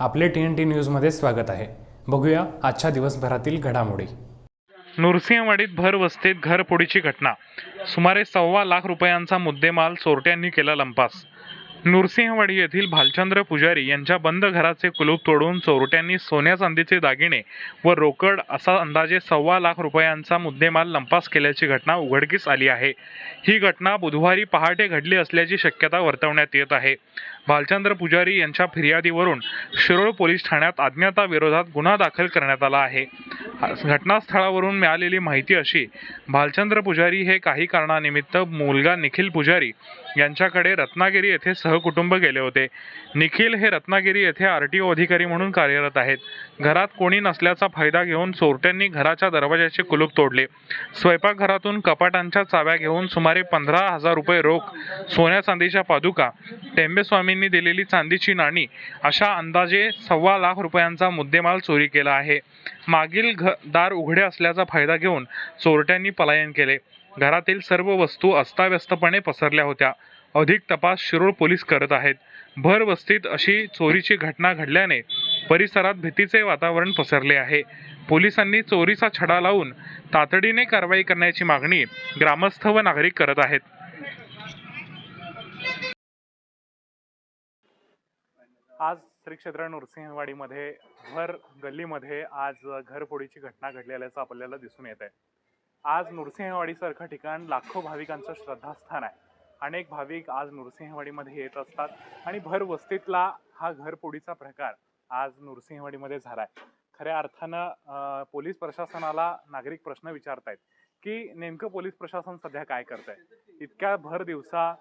आपले T N T न्यूजमध्ये स्वागत आहे. बघूया आजच्या दिवसभरातील घडामोडी. नृसिंहवाडीत भर वस्तीत घरफोडीची घटना. सुमारे सव्वा लाख रुपयांचा मुद्देमाल चोरट्यांनी केला लंपास. नृसिंहवाडी येथील भालचंद्र पुजारी यांच्या बंद घराचे कुलूप तोडून चोरट्यांनी सोन्या चांदीचे दागिने व रोकड असा अंदाजे सव्वा लाख रुपयांचा मुद्देमाल लंपास केल्याची घटना उघडकीस आली आहे. ही घटना बुधवारी पहाटे घडली असल्याची शक्यता वर्तवण्यात येत आहे. भालचंद्र पुजारी यांच्या फिर्यादीवरून शिरोळ पोलीस ठाण्यात अज्ञाताविरोधात गुन्हा दाखल करण्यात आला आहे. घटनास्थळावरून मिळालेली माहिती अशी भालचंद्र पुजारी हे काही कारणानिमित्त मुलगा निखिल पुजारी यांच्याकडे रत्नागिरी येथे सहकुटुंब गेले होते. निखिल हे रत्नागिरी येथे आर टी ओ अधिकारी म्हणून कार्यरत आहेत. घरात कोणी नसल्याचा फायदा घेऊन चोरट्यांनी घराच्या दरवाजाचे कुलूप तोडले. स्वयंपाकघरातून कपाटांच्या चाव्या घेऊन सुमारे पंधरा हजार रुपये रोख सोन्या चांदीच्या पादुका टेंबेस्वामींनी दिलेली चांदीची नाणी अशा अंदाजे सव्वा लाख रुपयांचा मुद्देमाल चोरी केला आहे. मागील घ दार उघडे असल्याचा फायदा घेऊन चोरट्यांनी पलायन केले. घरातील सर्व वस्तू अस्ताव्यस्तपणे पसरल्या होत्या. अधिक तपास शिरोळ पोलीस करत आहेत. भर वस्तीत अशी चोरीची घटना घडल्याने परिसरात भीतीचे वातावरण पसरले आहे. पोलिसांनी चोरीचा छडा लावून तातडीने कारवाई करण्याची मागणी ग्रामस्थ व नागरिक करत आहेत. आज श्री क्षेत्र नृसिंहवाडीमध्ये भर गल्लीमध्ये आज घरफोडीची घटना घडलेल्याचं आपल्याला दिसून येत आहे. आज नृसिंहवाडीसारखं ठिकाण लाखो भाविकांचं श्रद्धास्थान आहे. अनेक भाविक आज नृसिंहवाडीमध्ये येत असतात आणि भर वस्तीतला हा घरफोडीचा प्रकार आज नृसिंहवाडीमध्ये झाला आहे. खऱ्या अर्थानं पोलीस प्रशासनाला नागरिक प्रश्न विचारतायत की नेमकं पोलीस प्रशासन सध्या काय करत आहे इतक्या भर दिवसा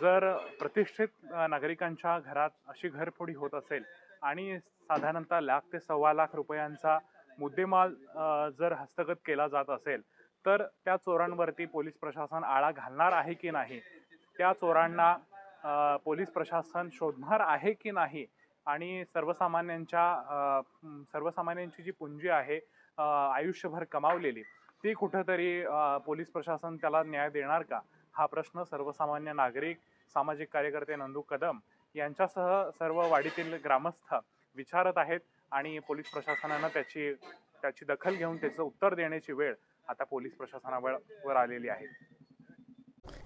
जर प्रतिष्ठित नागरिकांच्या घरात अशी घरफोडी होत असेल आणि साधारणतः लाख ते सव्वा लाख रुपयांचा मुद्देमाल जर हस्तगत केला जात असेल तर त्या चोरांवरती पोलीस प्रशासन आळा घालणार आहे की नाही? त्या चोरांना पोलीस प्रशासन शोधणार आहे की नाही? आणि सर्वसामान्यांच्या सर्वसामान्यांची जी पुंजी आहे आयुष्यभर कमावलेली ती कुठंतरी पोलीस प्रशासन त्याला न्याय देणार का? हा प्रश्न सर्वसामान्य नागरिक सामाजिक कार्यकर्ते नंदू कदम यांच्यासह सर्व वाडीतील ग्रामस्थ विचारत आहेत आणि पोलीस प्रशासनानं त्याची त्याची दखल घेऊन त्याचं उत्तर देण्याची वेळ आता पोलीस प्रशासनावर वर आलेली आहे.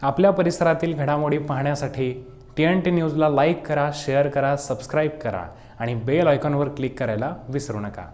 आपल्या परिसरातील घडामोडी पाहण्यासाठी टी एन टी न्यूजला लाईक करा शेअर करा सबस्क्राईब करा आणि बेल आयकॉनवर क्लिक करायला विसरू नका.